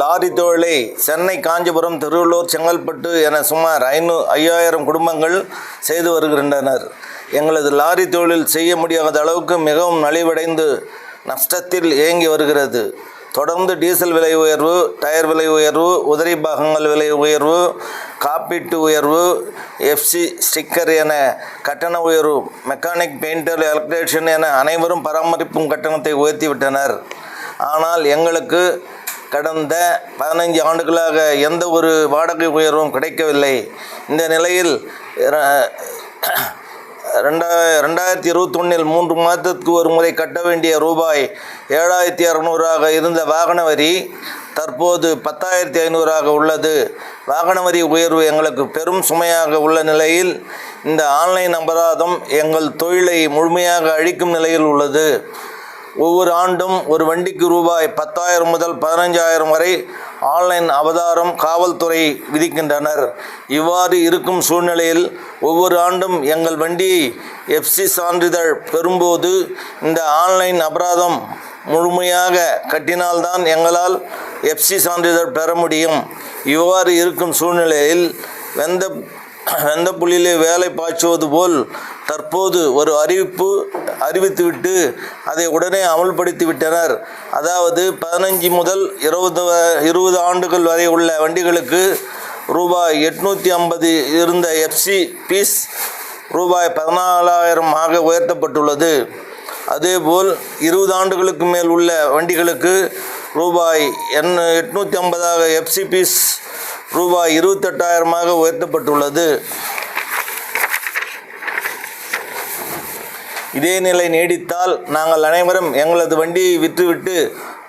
Lorry தொழிலை சென்னை காஞ்சிபுரம் திருவள்ளூர் செங்கல்பட்டு என சுமார் ஐநூ ஐயாயிரம் குடும்பங்கள் செய்து வருகின்றனர். எங்களது லாரி தொழில் செய்ய முடியாத அளவுக்கு மிகவும் நலிவடைந்து நஷ்டத்தில் இயங்கி வருகிறது. தொடர்ந்து டீசல் விலை உயர்வு டயர் விலை உயர்வு உதிரி பாகங்கள் விலை உயர்வு காப்பீட்டு உயர்வு எஃப்சி ஸ்டிக்கர் என கட்டண உயர்வு மெக்கானிக் பெயிண்டர் எலக்ட்ரீஷியன் என அனைவரும் பராமரிப்பும் கட்டணத்தை உயர்த்திவிட்டனர். ஆனால் எங்களுக்கு கடந்த பதினைஞ்சு ஆண்டுகளாக எந்த ஒரு வாடகை உயர்வும் கிடைக்கவில்லை. இந்த நிலையில் ர- ரெண்டா ரெண்டாயிரத்தி இருபத்தொன்னில் மூன்று மாதத்துக்கு ஒரு முறை கட்ட வேண்டிய ரூபாய் ஏழாயிரத்தி இரநூறாக இருந்த வாகன வரி தற்போது பத்தாயிரத்தி ஐநூறாக உள்ளது. வாகன வரி உயர்வு எங்களுக்கு பெரும் சுமையாக உள்ள நிலையில் இந்த ஆன்லைன் அபராதம் எங்கள் தொழிலை முழுமையாக அழிக்கும் நிலையில் உள்ளது. ஒவ்வொரு ஆண்டும் ஒரு வண்டிக்கு ரூபாய் பத்தாயிரம் முதல் பதினஞ்சாயிரம் வரை ஆன்லைன் அவதாரம் காவல்துறை விதிக்கின்றனர். இவ்வாறு இருக்கும் சூழ்நிலையில் ஒவ்வொரு ஆண்டும் எங்கள் வண்டியை எஃப்சி சான்றிதழ் பெறும்போது இந்த ஆன்லைன் அபராதம் முழுமையாக கட்டினால்தான் எங்களால் எஃப்சி சான்றிதழ் பெற முடியும். இவ்வாறு இருக்கும் சூழ்நிலையில் வெந்த வெந்த புள்ளியிலே வேலை பாய்ச்சுவது போல் தற்போது ஒரு அறிவிப்பு அறிவித்துவிட்டு அதை உடனே அமல்படுத்தி விட்டனர் அதாவது பதினஞ்சு முதல் இருபது வ- இருபது ஆண்டுகள் வரை உள்ள வண்டிகளுக்கு ரூபாய் எட்நூற்றி ஐம்பது இருந்த எஃப்சி பீஸ் ரூபாய் பதினாலாயிரம் ஆக உயர்த்தப்பட்டுள்ளது. அதேபோல் இருபது ஆண்டுகளுக்கு மேல் உள்ள வண்டிகளுக்கு ரூபாய் எண் எட்நூற்றி ஐம்பதாக எஃப்சி பீஸ் ரூபாய் இருபத்தெட்டாயிரமாக உயர்த்தப்பட்டுள்ளது. இதே நிலை நீடித்தால் நாங்கள் அனைவரும் எங்களது வண்டியை விற்றுவிட்டு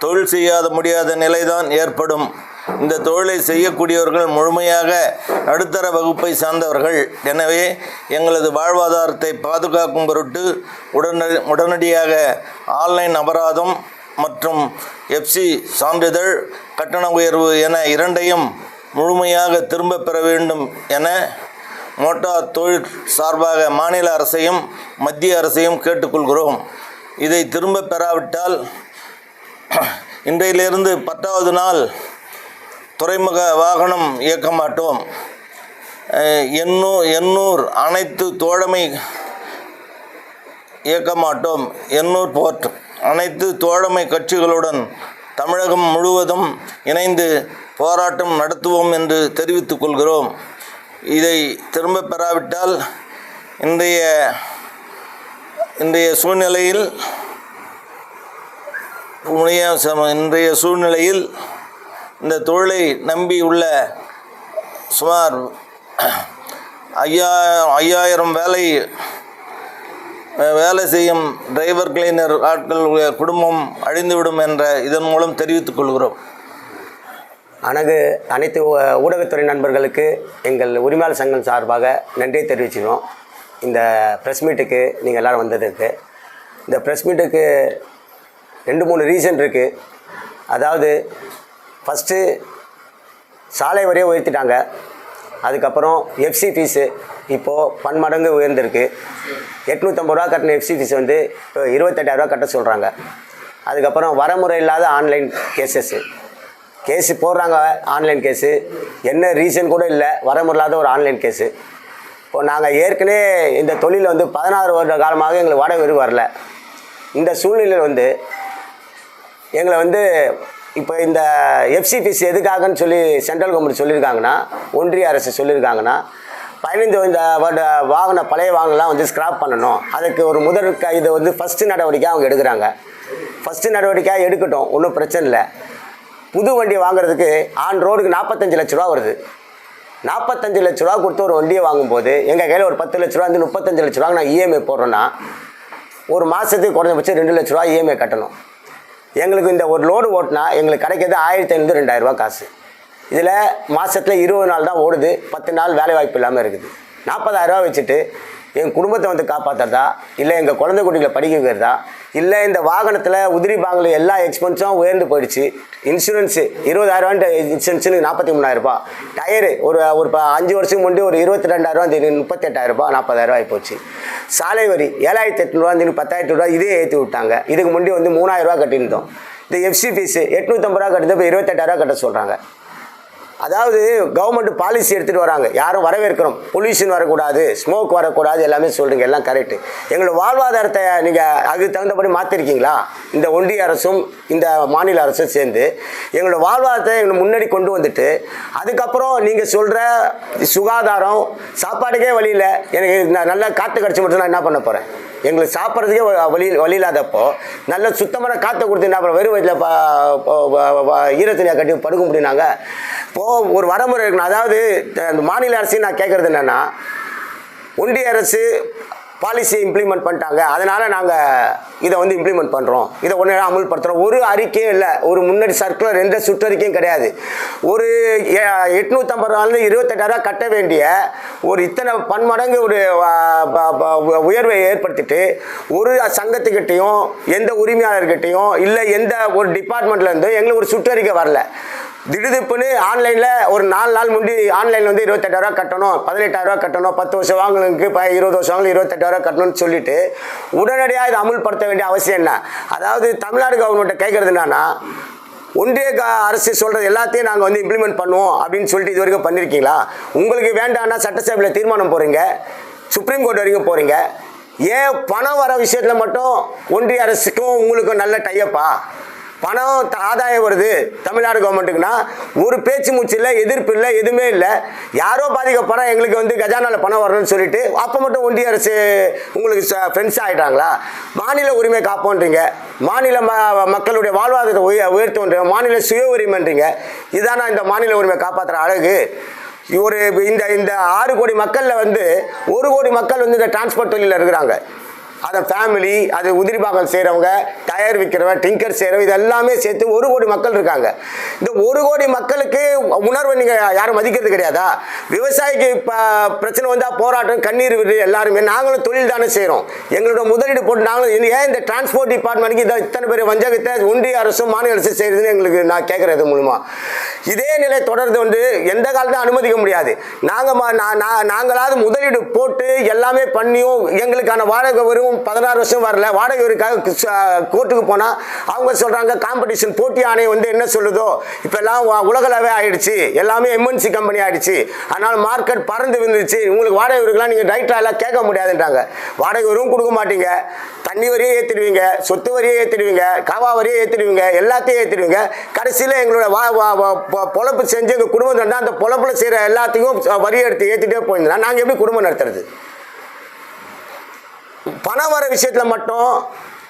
தொழில் செய்யாத முடியாத நிலைதான் ஏற்படும். இந்த தொழிலை செய்யக்கூடியவர்கள் முழுமையாக நடுத்தர வகுப்பை சார்ந்தவர்கள். எனவே எங்களது வாழ்வாதாரத்தை பாதுகாக்கும் பொருட்டு உடனடி உடனடியாக ஆன்லைன் அபராதம் மற்றும் எஃப்சி சான்றிதழ் கட்டண உயர்வு என இரண்டையும் முழுமையாக திரும்பப் பெற வேண்டும் என மோட்டார் தொழில் சார்பாக மாநில அரசையும் மத்திய அரசையும் கேட்டுக்கொள்கிறோம். இதை திரும்பப் பெறாவிட்டால் இன்றையிலிருந்து பத்தாவது நாள் துறைமுக வாகனம் இயக்க மாட்டோம். எண்ணூ எண்ணூர் எண்ணூர் அனைத்து தோழமை இயக்க மாட்டோம். எண்ணூர் போர்ட் அனைத்து தோழமை கட்சிகளுடன் தமிழகம் முழுவதும் இணைந்து போராட்டம் நடத்துவோம் என்று தெரிவித்துக் கொள்கிறோம். இதை திரும்பப் பெறாவிட்டால் இன்றைய இன்றைய சூழ்நிலையில் சம- இன்றைய சூழ்நிலையில் இந்த தொழிலை நம்பி உள்ள சுமார் ஐயா ஐயாயிரம் வேலை வேலை செய்யும் டிரைவர் கிளீனர் ஆட்கள் குடும்பம் அழிந்துவிடும் என்ற இதன் மூலம் தெரிவித்துக் கொள்கிறோம். அனகு அனைத்து ஊடகத்துறை நண்பர்களுக்கு எங்கள் உரிமையாளர் சங்கம் சார்பாக நன்றியை தெரிவிச்சுக்கிறோம். இந்த ப்ரெஸ் மீட்டுக்கு நீங்கள் எல்லோரும் வந்ததுக்கு. இந்த ப்ரெஸ் மீட்டுக்கு ரெண்டு மூணு ரீசன் இருக்குது அதாவது ஃபஸ்ட்டு சாலை வரையே உயர்த்திட்டாங்க. அதுக்கப்புறம் எஃப்சி ஃபீஸு இப்போது பன்மடங்கு உயர்ந்திருக்கு. எட்நூற்றம்பது ரூபா கட்டின எஃப்சி ஃபீஸ் வந்து இப்போ இருபத்தெட்டாயிரரூவா கட்ட சொல்கிறாங்க அதுக்கப்புறம் வரமுறை இல்லாத ஆன்லைன் கேசஸ்ஸு கேஸு போடுறாங்க ஆன்லைன் கேஸு. என்ன ரீசன் கூட இல்லை வரமுறையில்லாத ஒரு ஆன்லைன் கேஸு. இப்போ நாங்கள் ஏற்கனவே இந்த தொழிலில் வந்து பதினாறு வருட காலமாக எங்களுக்கு வாடகை வரி வரல. இந்த சூழ்நிலையில் வந்து எங்களை வந்து இப்போ இந்த எஃப்சி ஃபீஸ் எதுக்காகன்னு சொல்லி சென்ட்ரல் கவர்மெண்ட் சொல்லியிருக்காங்கன்னா ஒன்றிய அரசு சொல்லியிருக்காங்கன்னா பதினைந்து இந்த வருட வாகன பழைய வாகனம்லாம் வந்து ஸ்கிராப் பண்ணணும். அதுக்கு ஒரு முதல் இது வந்து ஃபஸ்ட்டு நடவடிக்கை அவங்க எடுக்கிறாங்க. ஃபஸ்ட்டு நடவடிக்கையாக எடுக்கட்டும் ஒன்றும் பிரச்சனை இல்லை. புது வண்டி வாங்குறதுக்கு ஆன் ரோடுக்கு நாற்பத்தஞ்சு லட்ச ரூபா வருது. நாற்பத்தஞ்சு லட்ச ரூபா கொடுத்து ஒரு வண்டியை வாங்கும்போது எங்கள் கையில் ஒரு பத்து லட்ச ரூபா வந்து முப்பத்தஞ்சு லட்ச ரூபா நான் இஎம்ஐ போடுறேன்னா ஒரு மாதத்துக்கு குறைஞ்சபட்சம் ரெண்டு லட்ச ரூபா இஎம்ஐ கட்டணும். எங்களுக்கு இந்த ஒரு லோடு ஓட்டினா எங்களுக்கு கிடைக்கிறது ஆயிரத்தி ஐநூறு ரெண்டாயிரரூபா காசு. இதில் மாதத்தில் இருபது நாள் தான் ஓடுது பத்து நாள் வேலை வாய்ப்பு இல்லாமல் இருக்குது நாற்பதாயிரரூவா வச்சுட்டு என் குடும்பத்தை வந்து காப்பாற்றுறதா இல்லை எங்கள் குழந்தை குட்டிகளை படிக்க வைக்கிறதா? இல்லை இந்த வாகனத்தில் உதிரி பாங்கில் எல்லா எக்ஸ்பென்ஸும் உயர்ந்து போயிடுச்சு. இன்சூரன்ஸு இருபதாயிரரூவான்ட்டு இன்சூரன்ஸுக்கு நாற்பத்தி மூணாயிரரூபா. டயரு ஒரு ஒரு அஞ்சு வருஷத்துக்கு முன்னாடி ஒரு இருபத்தி ரெண்டாயிரரூவா முப்பத்தெட்டாயிரரூபா நாற்பதாயிரரூவா ஆகிப்போச்சு சாலை வரி ஏழாயிரத்தி எட்நூறுவா பத்தாயிரத்தி ரூபா இதே ஏற்றி விட்டாங்க. இதுக்கு முன்னாடி வந்து மூணாயிரரூவா கட்டியிருந்தோம். இந்த எஃப்சி ஃபீஸு எட்நூற்றம்பது ரூபா கட்டுறது இப்போ இருபத்தெட்டாயிரரூவா கட்ட சொல்கிறாங்க அதாவது கவர்மெண்ட் பாலிசி எடுத்துகிட்டு வராங்க. யாரும் வரவேற்கிறோம் பொல்யூஷன் வரக்கூடாது ஸ்மோக் வரக்கூடாது எல்லாமே சொல்கிறீங்க எல்லாம் கரெக்டு எங்களோட வாழ்வாதாரத்தை நீங்கள் அதுக்கு தகுந்தபடி மாற்றிருக்கீங்களா இந்த ஒன்றிய அரசும் இந்த மாநில அரசும் சேர்ந்து எங்களோட வாழ்வாதாரத்தை எங்களை முன்னாடி கொண்டு வந்துட்டு அதுக்கப்புறம் நீங்கள் சொல்கிற சுகாதாரம் சாப்பாடுக்கே வழி இல்லை. எனக்கு நான் நல்லா காற்று கிடச்சி மட்டும் நான் என்ன பண்ண போகிறேன் எங்களுக்கு சாப்பிட்றதுக்கே வ- வழி வழி இல்லாதப்போ நல்ல சுத்தமான காற்றை கொடுத்து என்ன பண்ண வெறும் வயிற்றில் ஈரத்தனியாக கட்டி படுக்க முடியும் நாங்கள் இப்போது ஒரு வரமுறை இருக்கணும். அதாவது அந்த மாநில அரசு நான் கேட்குறது என்னென்னா ஒன்றிய அரசு பாலிசி இம்ப்ளிமெண்ட் பண்ணிட்டாங்க. அதனால் நாங்கள் இதை வந்து இம்ப்ளிமெண்ட் பண்ணுறோம் இதை உடனே அமல்படுத்துகிறோம் ஒரு அறிக்கையும் இல்லை. ஒரு முன்னாடி சர்க்குலர் எந்த சுற்றறிக்கையும் கிடையாது. ஒரு எ- ரூபாலேருந்து இருபத்தெட்டாயிரம் கட்ட வேண்டிய ஒரு இத்தனை பன்மடங்கு ஒரு ப- உயர்வை ஏற்படுத்திட்டு ஒரு சங்கத்துக்கிட்டேயும் எந்த உரிமையாளர்கிட்டையும் இல்லை எந்த ஒரு டிபார்ட்மெண்ட்லேருந்தும் எங்களுக்கு ஒரு சுற்றறிக்கை வரல. திடுதிப்புன்னு ஆன்லைனில் ஒரு நாலு நாள் முந்தி ஆன்லைனில் வந்து இருபத்தெட்டாயிரம் கட்டணும் பதினெட்டாயிரரூவா கட்டணும் பத்து வருஷம் வாங்கலுக்கு இப்போ இருபது வருஷம் வாங்கலும் இருபத்தெட்டாயிரம் கட்டணும்னு சொல்லிட்டு உடனடியாக இதை அமுல்படுத்த வேண்டிய அவசியம் என்ன? அதாவது தமிழ்நாடு கவர்மெண்ட்டை கேட்குறது என்னன்னா ஒன்றிய அரசு சொல்கிறது எல்லாத்தையும் நாங்கள் வந்து இம்ப்ளிமெண்ட் பண்ணுவோம் அப்படின்னு சொல்லிட்டு இது வரைக்கும் பண்ணியிருக்கீங்களா உங்களுக்கு வேண்டாம்னா சட்டசபையில் தீர்மானம் போகிறீங்க சுப்ரீம் கோர்ட் வரைக்கும் போகிறீங்க ஏன் பணம் வர விஷயத்தில் மட்டும் ஒன்றிய அரசுக்கும் உங்களுக்கும் நல்ல டையப்பா பணம் ஆதாயம் வருது தமிழ்நாடு கவர்மெண்ட்டுக்குன்னா ஒரு பேச்சு மூச்சு இல்லை எதிர்ப்பு இல்லை எதுவுமே இல்லை. யாரோ பாதிக்கப்படுறோம் எங்களுக்கு வந்து கஜானாவில் பணம் வரணும்னு சொல்லிட்டு அப்போ மட்டும் ஒன்றிய அரசு உங்களுக்கு ஃப்ரெண்ட்ஸ் ஆகிட்டாங்களா மாநில உரிமை காப்போன்றீங்க. மாநில ம மக்களுடைய வாழ்வாதாரத்தை உய உயர்த்துன்றீங்க மாநில சுய உரிமைன்றீங்க. இதானா இந்த மாநில உரிமை காப்பாற்றுற அழகு? ஒரு இந்த இந்த ஆறு கோடி மக்களில் வந்து ஒரு கோடி மக்கள் வந்து இந்த டிரான்ஸ்போர்ட் தொழிலில் இருக்கிறாங்க. அதை ஃபேமிலி அது உதிரி பாகம் செய்கிறவங்க டயர் விற்கிறவங்க டிங்கர் செய்கிறவங்க இது எல்லாமே சேர்த்து ஒரு கோடி மக்கள் இருக்காங்க. இந்த ஒரு கோடி மக்களுக்கு உணர்வை நீங்கள் யாரும் மதிக்கிறது கிடையாதா? விவசாயிக்கு இப்போ பிரச்சனை வந்தால் போராட்டம் கண்ணீர் விடு எல்லாருமே. நாங்களும் தொழில் தானே செய்கிறோம் எங்களோட முதலீடு போட்டு நாங்களும் ஏன் இந்த டிரான்ஸ்போர்ட் டிபார்ட்மெண்ட்டுக்கு இதை இத்தனை பேர் வஞ்சகத்தை ஒன்றிய அரசும் மாநில அரசும் செய்கிறதுன்னு எங்களுக்கு நான் கேட்குறது மூலமாக இதே நிலை தொடர்ந்து வந்து எந்த காலத்தையும் அனுமதிக்க முடியாது. நாங்கள் நாங்களாவது முதலீடு போட்டு எல்லாமே பண்ணியும் எங்களுக்கான வாடகை வரும் பதினாறு வருஷம் வரல. வாடகை வருக்காக கோர்ட்டுக்கு போனால் அவங்க சொல்கிறாங்க காம்படிஷன் போட்டி ஆணையம் வந்து என்ன சொல்லுதோ இப்போ எல்லாம் உலகளவே ஆயிடுச்சு. எல்லாமே எம்என்சி கம்பெனி ஆயிடுச்சு. அதனால் மார்க்கெட் பறந்து விழுந்துச்சு உங்களுக்கு வாடகை வரிக்கெல்லாம் நீங்கள் ரைட்டாக எல்லாம் கேட்க முடியாதுன்றாங்க. வாடகை வரும் கொடுக்க மாட்டீங்க. தண்ணி வரியே ஏற்றிடுவீங்க சொத்து வரியே ஏற்றிடுவீங்க காவா வரியே ஏற்றிடுவீங்க எல்லாத்தையும் ஏற்றிடுவீங்க கடைசியில் எங்களோட வா வா- வா- பொழப்பு செஞ்சு எங்கள் குடும்பம் நடந்தால் அந்த பொழப்பில் செய்கிற எல்லாத்தையும் வரி எடுத்து ஏற்றிட்டே போயிருந்தா நாங்கள் எப்படி குடும்பம் நடத்துறது? பணம் வர விஷயத்தில் மட்டும்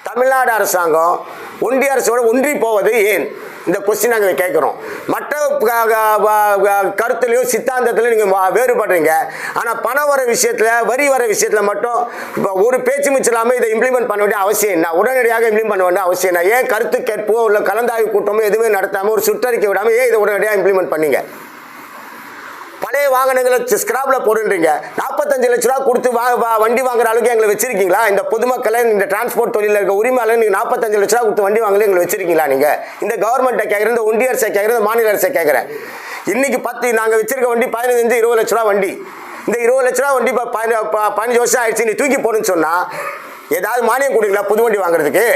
தமிழ்நாடு அரசாங்கம் ஒன்றிய அரசோட ஒன்றி போவது ஏன்? இந்த கொஸ்டின் நாங்கள் கேட்குறோம் மற்ற கருத்துலையும் சித்தாந்தத்திலையும் நீங்கள் வேறுபடுறீங்க. ஆனால் பணம் வர விஷயத்தில் வரி வர விஷயத்தில் மட்டும் இப்போ ஒரு பேச்சு மிச்சம் இதை இம்ப்ளிமெண்ட் பண்ண வேண்டிய அவசியம் என்ன? உடனடியாக இம்ப்ளிமெண்ட் பண்ண வேண்டிய அவசியம் என்ன? ஏன் கருத்து கேட்போ இல்லை கலந்தாய்வு கூட்டமோ எதுவுமே நடத்தாமல் ஒரு சுற்றறிக்கை விடாமல் ஏன் இதை உடனடியாக இம்ப்ளிமெண்ட் பண்ணீங்க? பழைய வாகனங்களை ஸ்கிராப்பில் போடுன்றீங்க. நாற்பத்தஞ்சு லட்ச ரூபா கொடுத்து வா வா- வண்டி வாங்குற அளவுக்கு எங்களை வச்சிருக்கீங்களா? இந்த பொதுமக்களை இந்த டிரான்ஸ்போர்ட் தொழிலில் இருக்க உரிமையாளர் நீங்கள் நாற்பத்தஞ்சு லட்ச ரூபா கொடுத்து வண்டி வாங்கல எங்களை வச்சிருக்கீங்களா நீங்கள் இந்த கவர்மெண்ட்டை கேட்குறேன் இந்த ஒன்றிய அரசை கேட்குறேன் மாநில அரசை கேட்குறேன் இன்னைக்கு பத்து நாங்கள் வச்சிருக்க வண்டி பதினஞ்சு இருபது லட்ச ரூபா வண்டி. இந்த இருபது லட்ச ரூபா வண்டி இப்போ ப- பதினஞ்சு வருஷம் ஆயிடுச்சு நீ தூக்கி போடுன்னு சொன்னால் ஏதாவது மானியம் கொடுங்களா புது வண்டி வாங்குறதுக்கு?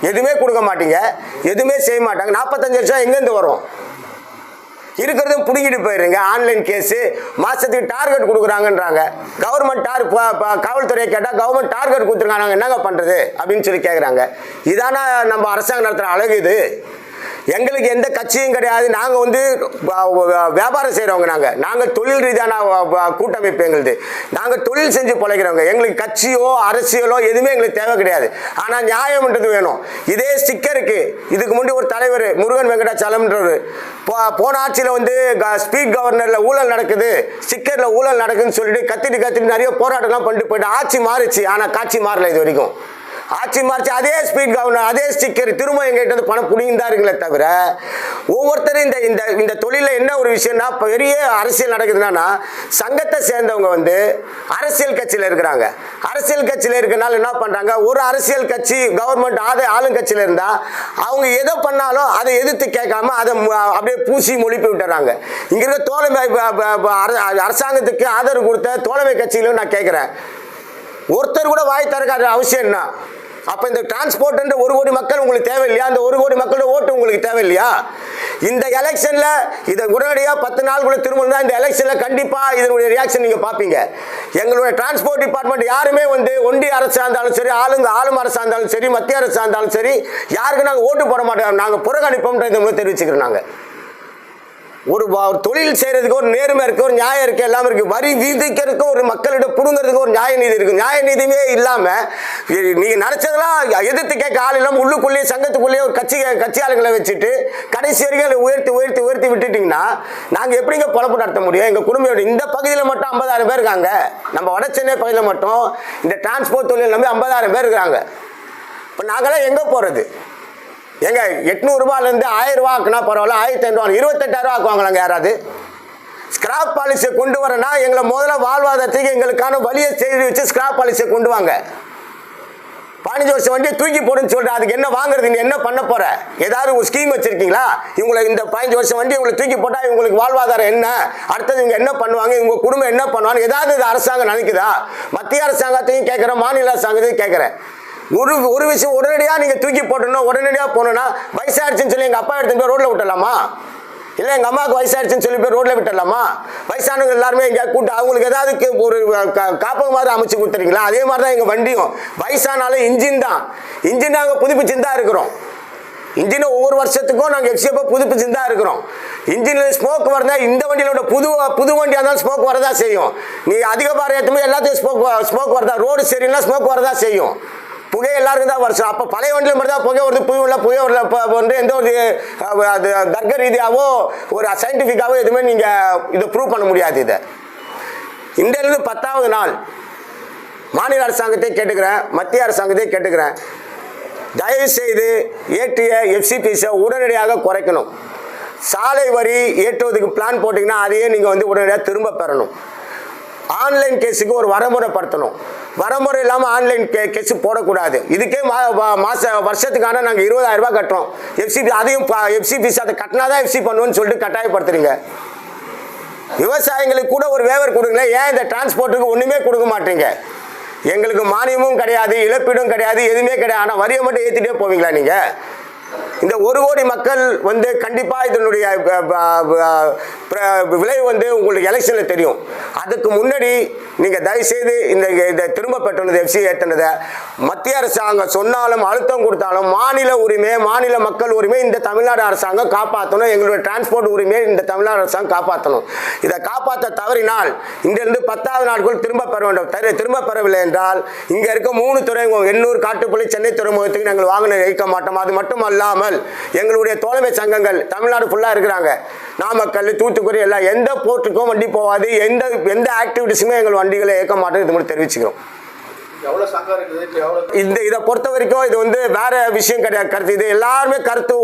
எதுவுமே கொடுக்க மாட்டீங்க. எதுவுமே செய்ய மாட்டாங்க. நாற்பத்தஞ்சு லட்சம் எங்கேருந்து வரும்? இருக்கிறதும் பிடுங்கிட்டு போயிடுங்க ஆன்லைன் கேஸு மாதத்துக்கு டார்கெட் கொடுக்குறாங்கன்றாங்க. கவர்மெண்ட் டார் காவல்துறையை கேட்டால் கவர்மெண்ட் டார்கெட் கொடுத்துருக்காங்க நாங்கள் என்னங்க பண்ணுறது அப்படின்னு சொல்லி கேட்குறாங்க இதானா நம்ம அரசாங்கம் நடத்துகிற அழகு இது. எங்களுக்கு எந்த கட்சியும் கிடையாது. நாங்கள் வந்து வியாபாரம் செய்கிறவங்க நாங்கள் நாங்கள் தொழில் ரீதியான கூட்டமைப்பு எங்களுது. நாங்கள் தொழில் செஞ்சு பிழைக்கிறவங்க எங்களுக்கு கட்சியோ அரசியலோ எதுவுமே எங்களுக்கு தேவை கிடையாது. ஆனால் நியாயம்ன்றது வேணும். இதே ஸ்டிக்கருக்கு இதுக்கு முன்னாடி ஒரு தலைவர் முருகன் வெங்கடாச்சலம்ன்றவர் போன ஆட்சியில் வந்து ஸ்பீட் கவர்னரில் ஊழல் நடக்குது. ஸ்டிக்கரில் ஊழல் நடக்குதுன்னு சொல்லிட்டு கத்திட்டு கத்திட்டு நிறைய போராட்டம்லாம் பண்ணிட்டு போயிட்டு ஆட்சி மாறுச்சு. ஆனால் காட்சி மாறல இது வரைக்கும். ஆட்சி மாறிச்சு அதே ஸ்பீட் கவர்னர் அதே ஸ்டிக்கர் திரும்ப எங்கிட்ட வந்து பணம் புடிங்கிட்டு தவிர ஒவ்வொருத்தரும் இந்த இந்த இந்த தொழிலில் என்ன ஒரு விஷயம்னா பெரிய அரசியல் நடக்குதுன்னா சங்கத்தை சேர்ந்தவங்க வந்து அரசியல் கட்சியில் இருக்கிறாங்க. அரசியல் கட்சியில் இருக்கனால என்ன பண்ணுறாங்க ஒரு அரசியல் கட்சி கவர்மெண்ட் ஆத ஆளுங்கட்சியில் இருந்தால் அவங்க எதை பண்ணாலும் அதை எதிர்த்து கேட்காம அதை அப்படியே பூசி மொழிப்பி விட்டுறாங்க. இங்கே இருக்க தோழமை அர- அரசாங்கத்துக்கு ஆதரவு கொடுத்த தோழமை கட்சியிலும் நான் கேட்குறேன். ஒருத்தர் கூட வாய் திறக்காத அவசியம் என்ன? அப்போ இந்த டிரான்ஸ்போர்ட்ன்ற ஒரு கோடி மக்கள் உங்களுக்கு தேவையில்லையா? அந்த ஒரு கோடி மக்களோட ஓட்டு உங்களுக்கு தேவையில்லையா? இந்த எலெக்ஷனில் இதை உடனடியாக பத்து நாளுக்குள்ள திரும்ப இந்த எலெக்ஷனில் கண்டிப்பாக இதனுடைய ரியாக்ஷன் நீங்கள் பார்ப்பீங்க. எங்களுடைய டிரான்ஸ்போர்ட் டிபார்ட்மெண்ட் யாருமே வந்து ஒன்றிய அரசாக இருந்தாலும் சரி ஆளுங்க ஆளும் அரசாக இருந்தாலும் சரி மத்திய அரசாக இருந்தாலும் சரி யாருக்கு நாங்கள் ஓட்டு போட மாட்டோம் நாங்கள் புறக்கணிப்போம்ன்றதை தெரிவிச்சுக்கிறோம் நாங்கள் ஒரு தொழில் செய்யறதுக்கு ஒரு நேர்மை இருக்கு ஒரு நியாயம் இருக்கு எல்லாமே இருக்கு. வரி விதிக்கிறதுக்கு ஒரு மக்களிடம் புடுங்கிறதுக்கு ஒரு நியாய நீதி இருக்கு. நியாய நீதியுமே இல்லாம இ- நீங்க நினைச்சதெல்லாம் எதிர்த்து கேட்க ஆள் இல்லாமல் உள்ளுக்குள்ளேயே சங்கத்துக்குள்ளேயே ஒரு கட்சி கட்சி ஆளுங்களை வச்சுட்டு கடைசி வரைக்கும் அதை உயர்த்தி உயர்த்தி உயர்த்தி விட்டுட்டீங்கன்னா நாங்க எப்படிங்க பொழப்பு நடத்த முடியும்? எங்க குடும்பம் இந்த பகுதியில் மட்டும் ஐம்பதாயிரம் பேர் இருக்காங்க. நம்ம வட சென்னை பகுதியில் மட்டும் இந்த டிரான்ஸ்போர்ட் தொழில் நம்பி ஐம்பதாயிரம் பேர் இருக்கிறாங்க இப்போ நாங்களாம் எங்கே போகிறது ஏங்க எட்நூறுபாலேருந்து ஆயிரம் ரூபா ஆக்குனா பரவாயில்ல ஆயிரத்தி ஐநூறுவா இருபத்தெட்டாயிரம் ஆக்குவாங்களாங்க யாராவது? ஸ்கிராப் பாலிசியை கொண்டு வரனா எங்களை முதல்ல வாழ்வாதாரத்துக்கு எங்களுக்கான வழியை செய்து வச்சு ஸ்கிராப் பாலிசியை கொண்டு வாங்க. பதினஞ்சு வருஷம் வண்டியை தூக்கி போடுன்னு சொல்கிறேன் அதுக்கு என்ன வாங்குறது நீ என்ன பண்ண போற? ஏதாவது ஒரு ஸ்கீம் வச்சிருக்கீங்களா? இவங்களை இந்த பதினஞ்சு வருஷம் வண்டி இவங்களை தூக்கி போட்டால் இவங்களுக்கு வாழ்வாதாரம் என்ன? அடுத்தது இவங்க என்ன பண்ணுவாங்க இவங்க குடும்பம் என்ன பண்ணுவாங்க ஏதாவது இது அரசாங்கம் நினைக்குதா? மத்திய அரசாங்கத்தையும் கேட்குறேன் மாநில அரசாங்கத்தையும் கேட்குறேன். ஒரு ஒரு விஷயம் உடனடியாக நீங்கள் தூக்கி போட்டணும் உடனடியாக போகணுன்னா வயசாயிடுச்சுன்னு சொல்லி எங்கள் அப்பா எடுத்துகிட்டு போய் ரோட்டில் விட்டுடலாமா? இல்லை எங்கள் அம்மாவுக்கு வயசாயிடுச்சுன்னு சொல்லி போய் ரோட்டில் விட்டுடலாமா? வயசானவங்க எல்லாருமே எங்கேயா கூட்டு அவங்களுக்கு ஏதாவது ஒரு கா- மாதிரி அமைச்சு கொடுத்துறீங்களா? அதே மாதிரி தான் எங்கள் வண்டியும். வயசானாலும் இன்ஜின் தான். இன்ஜின் நாங்கள் புதுப்பிச்சுன்னு தான் இருக்கிறோம். இன்ஜினை ஒவ்வொரு வருஷத்துக்கும் நாங்கள் எக்ஸ்எப்போ புதுப்பிச்சுன்னு தான் இருக்கிறோம். இன்ஜினில் ஸ்மோக் வரதா இந்த வண்டியிலோட புது புது வண்டியாக இருந்தாலும் ஸ்மோக் வரதா செய்யும். நீ அதிக பாரம் ஏற்றும்போது எல்லாத்தையும் ஸ்மோக் ஸ்மோக் வரதா ரோடு சரியில்லைனா ஸ்மோக் வரதா செய்யும். புகை எல்லாருக்கும் தான் வருஷம். அப்போ பழைய வண்டியில் மட்டும் தான் புகை வருது புது வண்டியில் புகை வரல இப்போ வந்து எந்த ஒரு அது தர்க்க ரீதியாகவோ ஒரு சயின்டிஃபிக்காகவோ எதுவுமே நீங்கள் இதை ப்ரூவ் பண்ண முடியாது இதை. இன்றையிலிருந்து பத்தாவது நாள். மாநில அரசாங்கத்தை கேட்டுக்கிறேன் மத்திய அரசாங்கத்தை கேட்டுக்கிறேன். தயவுசெய்து ஏற்றிய எஃப்சிபிஸை உடனடியாக குறைக்கணும். சாலை வரி ஏற்றுவதுக்கு பிளான் போட்டிங்கன்னா அதையே நீங்கள் வந்து உடனடியாக திரும்ப பெறணும். ஆன்லைன் கேஸுக்கு ஒரு வரமுறைப்படுத்தணும். வரமுறை இல்லாமல் ஆன்லைன் கே கேஸ் போடக்கூடாது. இதுக்கே மா மாத மாச வருஷத்துக்கான நாங்கள் இருபதாயிரம் ரூபாய் கட்டுறோம். எஃப்சிபி அதையும் எஃப்சிபிஸ் அதை கட்டினா தான் எஃப்சி பண்ணுவோன்னு சொல்லிட்டு கட்டாயப்படுத்துறீங்க. விவசாயிகளுக்கு கூட ஒரு வேவர் கொடுங்களேன். ஏன் இந்த டிரான்ஸ்போர்ட்டுக்கு ஒன்றுமே கொடுக்க மாட்டீங்க? எங்களுக்கு மானியமும் கிடையாது இழப்பீடும் கிடையாது எதுவுமே கிடையாது. ஆனால் வரியை மட்டும் ஏற்றிட்டே போவீங்களா நீங்கள் இந்த ஒரு கோடி மக்கள் வந்து கண்டிப்பாக இதனுடைய விளைவு வந்து உங்களுக்கு எலெக்ஷனில் தெரியும். அதுக்கு முன்னாடி நீங்கள் தயவுசெய்து இந்த இதை திரும்ப பெற்றுள்ளது எஃப்சி ஏற்றினதை மத்திய அரசாங்கம் சொன்னாலும் அழுத்தம் கொடுத்தாலும் மாநில உரிமை மாநில மக்கள் உரிமை இந்த தமிழ்நாடு அரசாங்கம் காப்பாற்றணும் எங்களுடைய டிரான்ஸ்போர்ட் உரிமையை இந்த தமிழ்நாடு அரசாங்கம் காப்பாற்றணும் இதை காப்பாற்ற தவறினால் இங்கிருந்து பத்தாவது நாட்கள் திரும்ப பெற வேண்டும். திரும்ப பெறவில்லை என்றால் இங்கே இருக்க மூணு துறைமுகம் எண்ணூர் காட்டுப்பள்ளி சென்னை துறைமுகத்துக்கு நாங்கள் வாகனம் இயக்க மாட்டோம். அது மட்டும் அல்லாமல் எங்களுடைய தோழமை சங்கங்கள் தமிழ்நாடு ஃபுல்லாக இருக்கிறாங்க. நாமக்கல் தூத்துக்குடி எல்லாம் எந்த போர்ட்டுக்கும் வண்டி போகாது. எந்த எந்த ஆக்டிவிட்டிஸுமே எங்கள் வண்டிகளை இயக்க மாட்டோம் இது மட்டும் தெரிவிச்சுக்கிறோம் இந்த இதை பொறுத்த வரைக்கும் இது வந்து வேற விஷயம் கிடையாது. கருத்து இது எல்லாருமே கருத்து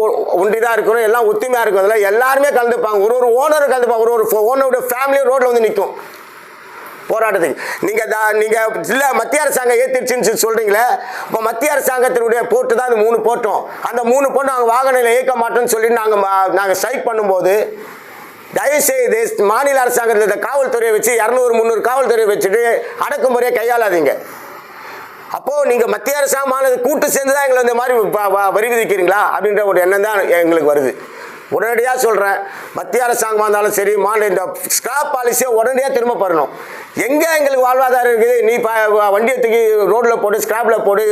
ஒன்றிதான் இருக்கணும் எல்லாம் ஒத்துமையா இருக்கும் அதில் எல்லாருமே கலந்துப்பாங்க. ஒரு ஒரு ஓனர் கலந்துப்பாங்க. ஒரு ஒரு ஓனருடைய ஃபேமிலி ரோட்ல வந்து நிற்கும் போராட்டத்துக்கு. நீங்க தான் நீங்க இல்லை மத்திய அரசாங்கம் ஏத்திருச்சுன்னு சொல்லி சொல்றீங்களே இப்போ மத்திய அரசாங்கத்தினுடைய போட்டு தான் அது மூணு போட்டோம் அந்த மூணு போட்டு நாங்கள் வாகனம் இயக்க மாட்டோம்னு சொல்லி நாங்கள் நாங்கள் ஸ்ட்ரைக் பண்ணும்போது தயவுசெய்து மாநில அரசாங்கத்தில் இந்த காவல்துறையை வச்சு இரநூறு முந்நூறு காவல்துறையை வச்சுட்டு அடக்குமுறையை கையாளாதீங்க. அப்போது நீங்கள் மத்திய அரசாங்கமானது கூட்டு சேர்ந்து தான் எங்களை இந்த மாதிரி வரி விதிக்கிறீங்களா அப்படின்ற ஒரு எண்ணம் தான் எங்களுக்கு வருது. உடனடியாக சொல்கிறேன் மத்திய அரசாங்கமாக இருந்தாலும் சரி மாநில இந்த ஸ்கிராப் பாலிசியை உடனடியாக திரும்ப பெறணும். எங்கே எங்களுக்கு வாழ்வாதாரம் இருக்குது? நீ ப வண்டியை தூக்கி ரோட்டில் போட்டு ஸ்கிராப்பில் போட்டு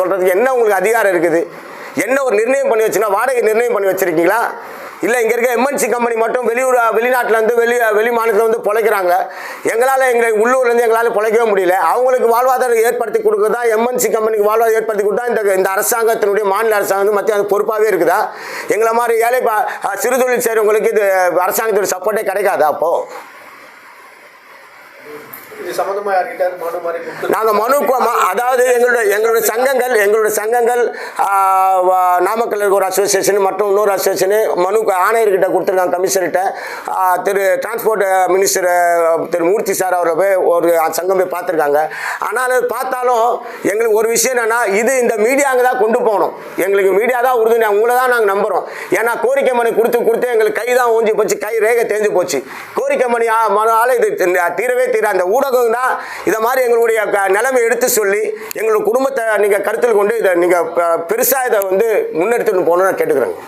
சொல்கிறதுக்கு என்ன உங்களுக்கு அதிகாரம் இருக்குது? என்ன ஒரு நிர்ணயம் பண்ணி வச்சுன்னா வாடகை நிர்ணயம் பண்ணி வச்சுருக்கீங்களா? இல்லை இங்கே இருக்க எம்என்சி கம்பெனி மட்டும் வெளியூர் வெளிநாட்டிலேருந்து வெளி வெளி மாநிலத்தில் வந்து பிழைக்கிறாங்க. எங்களால் எங்களை உள்ளூர்லேருந்து எங்களால் பிழைக்கவே முடியல. அவங்களுக்கு வாழ்வாதாரம் ஏற்படுத்தி கொடுக்குறதா எம்என்சி கம்பெனிக்கு வாழ்வாதாரம் ஏற்படுத்தி கொடுத்தா இந்த இந்த அரசாங்கத்தினுடைய மாநில அரசாங்கம் வந்து மத்திய பொறுப்பாகவே இருக்குதா? எங்களை மாதிரி ஏழை பா- சிறு தொழில் செய்கிறவங்களுக்கு இது அரசாங்கத்தோட சப்போர்ட்டே கிடைக்காதா அப்போது இது சம்மந்தமா யார்கிட்ட மனு மாதிரி கொடுத்து நாங்கள் மனு ம- அதாவது எங்களுடைய எங்களுடைய சங்கங்கள் எங்களுடைய சங்கங்கள் நாமக்கல் இருக்க ஒரு அசோசியேஷன் மற்றும் இன்னொரு அசோசியேஷனு மனு ஆணையர்கிட்ட கொடுத்துருக்காங்க கமிஷனர்கிட்ட. Thiru transport minister Thiru Murthy sir அவரை போய் ஒரு சங்கம் போய் பார்த்துருக்காங்க. ஆனால் பார்த்தாலும் எங்களுக்கு ஒரு விஷயம் என்னென்னா இது இந்த மீடியாங்க தான் கொண்டு போகணும். எங்களுக்கு மீடியா தான் உறுதுணை உங்களை தான் நாங்கள் நம்புகிறோம் ஏன்னா கோரிக்கை மனு கொடுத்து கொடுத்து எங்களுக்கு கை தான் ஊஞ்சி போச்சு கை ரேகை தேஞ்சு போச்சு. கோரிக்கை மணி மனு ஆள இது தீரவே தீர அந்த ஊடகம் தான் இதை மாதிரி எங்களுடைய நிலைமை எடுத்து சொல்லி எங்களுடைய குடும்பத்தை நீங்கள் கருத்தில் கொண்டு இதை நீங்கள் பெருசாக இதை வந்து முன்னெடுத்துட்டு போகணும்னு நான் கேட்டுக்கிறேங்க.